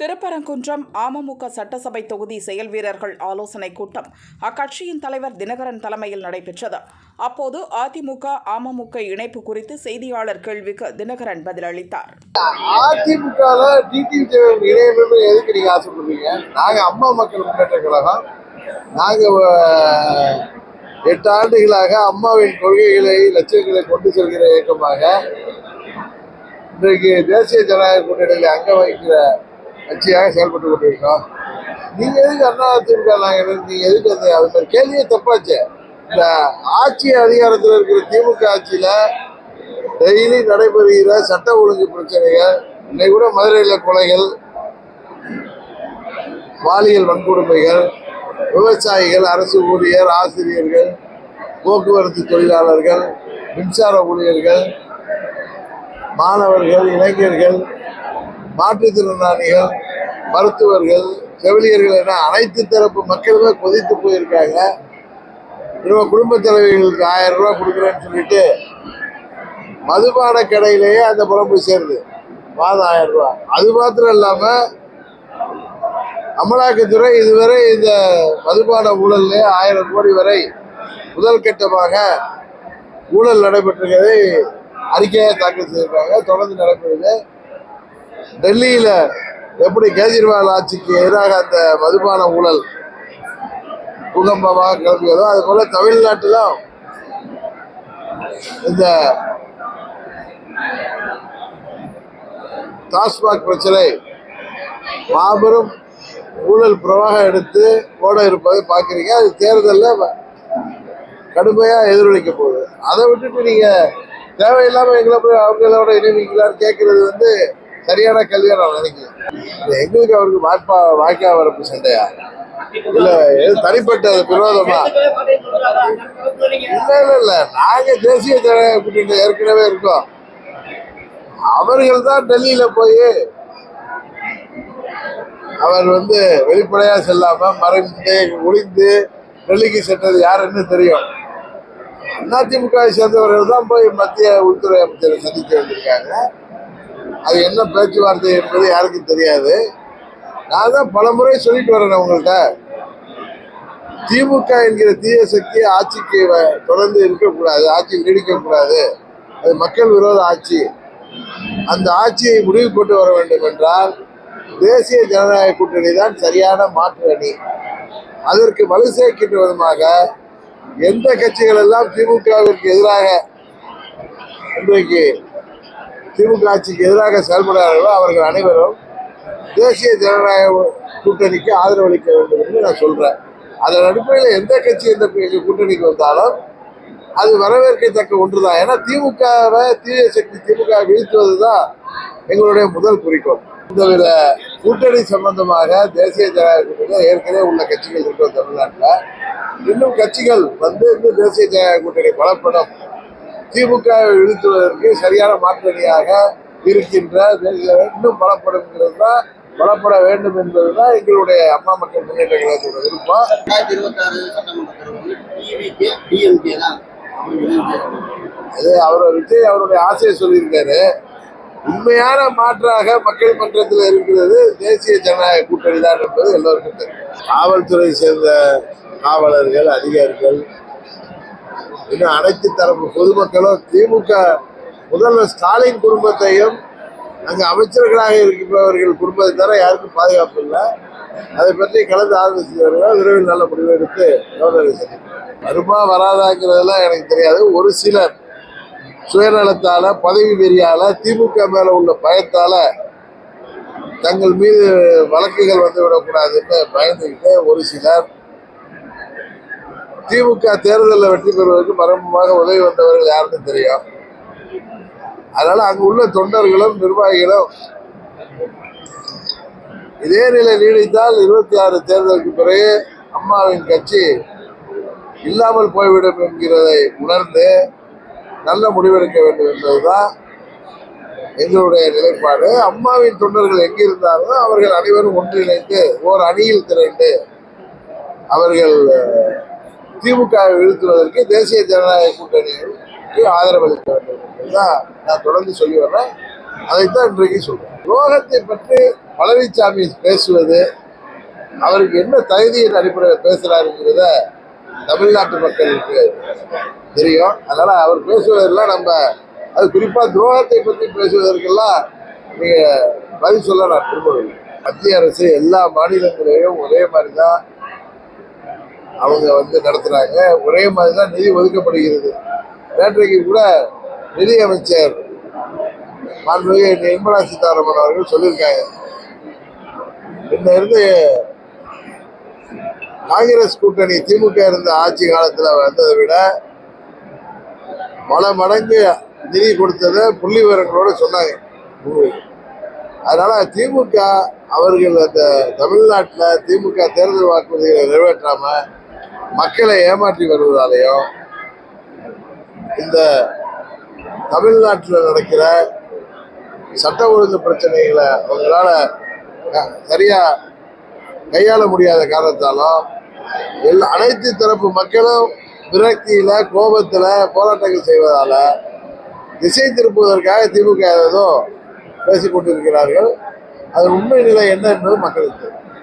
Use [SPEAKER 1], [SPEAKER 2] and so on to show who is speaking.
[SPEAKER 1] திருப்பரங்குன்றம் அமமுக சட்டசபை தொகுதி செயல் வீரர்கள் ஆலோசனைக் கூட்டம். அக்கட்சியின் தலைவர் தினகரன் தலைமையில் நடைபெற்றது. அப்போது அதிமுக அமமுக இணைப்பு குறித்து செய்தியாளர் கேள்விக்கு தினகரன் பதிலளித்தார்.
[SPEAKER 2] அதிமுக எதுக்கு நீங்க ஆசைப்படுறீங்க நாங்க அம்மா மக்கள் முன்னேற்ற கழகம். நாங்க எட்டு ஆண்டுகளாக அம்மாவின் கொள்கைகளை லட்சியங்களை கொண்டு செல்கிற இயக்கமாக இன்றைக்கு தேசிய ஜனநாயக கூட்டணியில் அங்க வகிக்கிற கட்சியாக செயல்பட்டு கொண்டிருக்கோம் நீங்க எதுக்கு அண்ணா அதிமுக நாங்க நீங்க எதுக்கு அந்த அது மாதிரி கேள்வியே தப்பாச்சு. இந்த ஆட்சி அதிகாரத்தில் இருக்கிற திமுக ஆட்சியில டெய்லி நடைபெறுகிற சட்ட ஒழுங்கு பிரச்சனைகள் இன்னைக்கு கூட மதுரையில் கொலைகள் பாலியல் வன்கொடுமைகள் விவசாயிகள் அரசு ஊழியர் ஆசிரியர்கள் போக்குவரத்து தொழிலாளர்கள் மின்சார ஊழியர்கள் மாணவர்கள் இளைஞர்கள் மாற்றுத்திறனாளிகள் மருத்துவர்கள் செவிலியர்கள் என அனைத்து தரப்பு மக்களுமே கொதித்து போயிருக்காங்க. இவங்க குடும்ப தலைவர்களுக்கு ஆயிரம் ரூபா கொடுக்குறேன்னு சொல்லிட்டு மதுபான கடையிலேயே அந்த பணம் போய் சேருது. மாதம் ஆயிரம் ரூபா அது மாத்திரம் இல்லாம அமலாக்கத்துறை இதுவரை இந்த மதுபான ஊழல்ல ஆயிரம் கோடி வரை முதல் கட்டமாக ஊழல் நடைபெற்றிருக்கிறதை அறிக்கையாக தாக்கல் செய்திருக்காங்க. தொடர்ந்து நடைபெறுது. டெல்லியில எப்படி கேஜ்ரிவால் ஆட்சிக்கு எதிராக அந்த மதுபான ஊழல் பூகம்பமாக கிளம்பியதோ அது போல தமிழ்நாட்டிலும் இந்த டாஸ்மாக் பிரச்சனை மாபெரும் ஊழல் பிரவாகம் எடுத்து ஓட இருப்பதை பார்க்குறீங்க. அது தேர்தலில் கடுமையாக எதிரொலிக்க போகுது. அதை விட்டுட்டு நீங்கள் தேவையில்லாமல் எங்களை போய் அவங்களோட இணைவீங்களான்னு கேட்குறது வந்து சரியான கல்வியாக நான் நினைக்கிறேன். எங்களுக்கு அவருக்கு வாய்ப்பா வாய்க்கா வரப்பு சண்டையா? இல்லை எது தனிப்பட்ட அது விரோதமா? இல்ல இல்ல இல்ல. நாங்க தேசிய ஜனநாயக கூட்டணி ஏற்கனவே இருக்கோம். அவர்கள் தான் டெல்லியில போய் அவர் வந்து வெளிப்படையா செல்லாம மறைந்து ஒளிந்து டெல்லிக்கு சென்றது யாருன்னு தெரியும். அதிமுக சேர்ந்தவர்கள் தான் போய் மத்திய உள்துறை அமைச்சரை சந்திக்க வந்திருக்காங்க. அது என்ன பேச்சுவார்த்தை என்பது யாருக்கும் தெரியாது. நான் தான் பல முறை சொல்லிட்டு வரேன் உங்கள்கிட்ட திமுக என்கிற தீய சக்தி ஆட்சிக்கு வ- தொடர்ந்து இருக்கக்கூடாது ஆட்சி நீடிக்கக்கூடாது. அது மக்கள் விரோத ஆட்சி. அந்த ஆட்சியை முடிவு கொண்டு வர வேண்டும் என்றால் தேசிய ஜனநாயக கூட்டணி தான் சரியான மாற்று அணி. அதற்கு வலு சேர்க்கின்ற விதமாக எந்த கட்சிகள் எல்லாம் திமுகவிற்கு எதிராக இன்றைக்கு திமுக ஆட்சிக்கு எதிராக செயல்படுகிறார்களோ அவர்கள் அனைவரும் தேசிய ஜனநாயக கூட்டணிக்கு ஆதரவளிக்க வேண்டும் என்று நான் சொல்கிறேன் அதன் அடிப்படையில் எந்த கட்சி எந்த கூட்டணிக்கு வந்தாலும் அது வரவேற்கத்தக்க ஒன்றுதான். ஏன்னா திமுகவை தீய சக்தி திமுக வீழ்த்துவது தான் எங்களுடைய முதல் குறிக்கோள். இந்தவித கூட்டணி சம்பந்தமாக தேசிய ஜனநாயக கூட்டணியில் ஏற்கனவே உள்ள கட்சிகள் இருக்கிற தமிழ்நாட்டில். இன்னும் கட்சிகள் வந்து இன்னும் தேசிய ஜனநாயக கூட்டணி பலப்படும் திமுகவை வீழ்த்துவதற்கு சரியான மாற்றணியாக இருக்கின்ற இன்னும் பலப்படுங்கிறது தான் பலப்பட வேண்டும் என்பதுதான் எங்களுடைய அம்மா மக்கள் முன்னேற்ற கழகத்தோட விருப்பம்.
[SPEAKER 3] ரெண்டாயிரத்தி சட்டமன்ற டிவிகே டிஎம்கே தான்
[SPEAKER 2] அது அவர் விஜய் அவருடைய ஆசையை சொல்லியிருக்காரு. உண்மையான மாற்றாக மக்கள் மன்றத்தில் இருக்கிறது தேசிய ஜனநாயக கூட்டணி தான் என்பது எல்லோருக்கும் தெரியும். காவல்துறை சேர்ந்த காவலர்கள் அதிகாரிகள் இன்னும் அனைத்து தரப்பு பொதுமக்களும் திமுக முதல்வர் ஸ்டாலின் குடும்பத்தையும் அங்கே அமைச்சர்களாக இருப்பவர்கள் குடும்பத்தை தவிர யாருக்கும் பாதுகாப்பு இல்லை. அதை பற்றி கலந்து ஆலோசித்து விரைவில் நல்ல முடிவு எடுத்து கவர்னரை சந்திப்போம். வருமா வராதாங்கிறதெல்லாம் எனக்கு தெரியாது. ஒரு சிலர் சுயநலத்தால பதவி வெறியால திமுக மேல உள்ள பயத்தால தங்கள் மீது வழக்குகள் வந்து விடக்கூடாதுன்னு பயந்துக்கிட்டு ஒரு சிலர் திமுக தேர்தலில் வெற்றி பெறுவதற்கு மரபமாக உதவி வந்தவர்கள் யாருன்னு தெரியும். அதனால அங்கு உள்ள தொண்டர்களும் நிர்வாகிகளும் இதே நிலை நீடித்தால் இருபத்தி ஆறு தேர்தலுக்கு பிறகு அம்மாவின் கட்சி இல்லாமல் போய்விடும் என்கிறதை உணர்ந்து நல்ல முடிவெடுக்க வேண்டும் என்பதுதான் எங்களுடைய நிலைப்பாடு. அம்மாவின் தொண்டர்கள் எங்கிருந்தாலும் அவர்கள் அனைவரும் ஒன்றிணைந்து ஓர் அணியில் திரண்டு அவர்கள் திமுக திமுகவை வீழ்த்துவதற்கு தேசிய ஜனநாயக கூட்டணிக்கு ஆதரவு அளிக்க வேண்டும் என்பதுதான் நான் தொடர்ந்து சொல்லி வர்றேன். அதைத்தான் இன்றைக்கு சொல்றேன். துரோகத்தை பற்றி பழனிசாமி பேசுவது அவருக்கு என்ன தகுதியின் அடிப்படையில் பேசுறாருங்கிறத தமிழ்நாட்டு மக்களுக்கு தெரியும். அதனால அவர் பேசுவதெல்லாம் நம்ம அது குறிப்பா துரோகத்தை பற்றி பேசுவதற்கெல்லாம் நீங்க பதில் சொல்ல நான் விரும்பவில்லை. மத்திய அரசு எல்லா மாநிலங்களையும் ஒரே மாதிரி தான் அவங்க வந்து நடத்துகிறாங்க ஒரே மாதிரி தான் நிதி ஒதுக்கப்படுகிறது. நேற்றைக்கு கூட நிதி அமைச்சர் மாண்புமிகு நிர்மலா சீதாராமன் அவர்கள் சொல்லியிருக்காங்க. இன்ன இருந்து காங்கிரஸ் கூட்டணி திமுக இருந்த ஆட்சி காலத்தில் வந்ததை விட பல மடங்கு நிதி கொடுத்ததை புள்ளி விவரங்களோடு சொன்னாங்க. அதனால் திமுக அவர்கள் அந்த தமிழ்நாட்டில் திமுக தேர்தல் வாக்குறுதிகளை நிறைவேற்றாமல் மக்களை ஏமாற்றி வருவதாலேயும் இந்த தமிழ்நாட்டில் நடக்கிற சட்ட ஒழுங்கு பிரச்சனைகளை அவங்களால சரியாக சரியா கையாள முடியாத காரணத்தாலும் எல்லா அனைத்து தரப்பு மக்களும் விரக்தியில கோபத்துல போராட்டங்கள் செய்வதால திசை திருப்புவதற்காக திமுக ஏதோ பேசிக்கொண்டிருக்கிறார்கள் அது உண்மை நிலை என்ன என்பது மக்களுக்கு தெரியும்.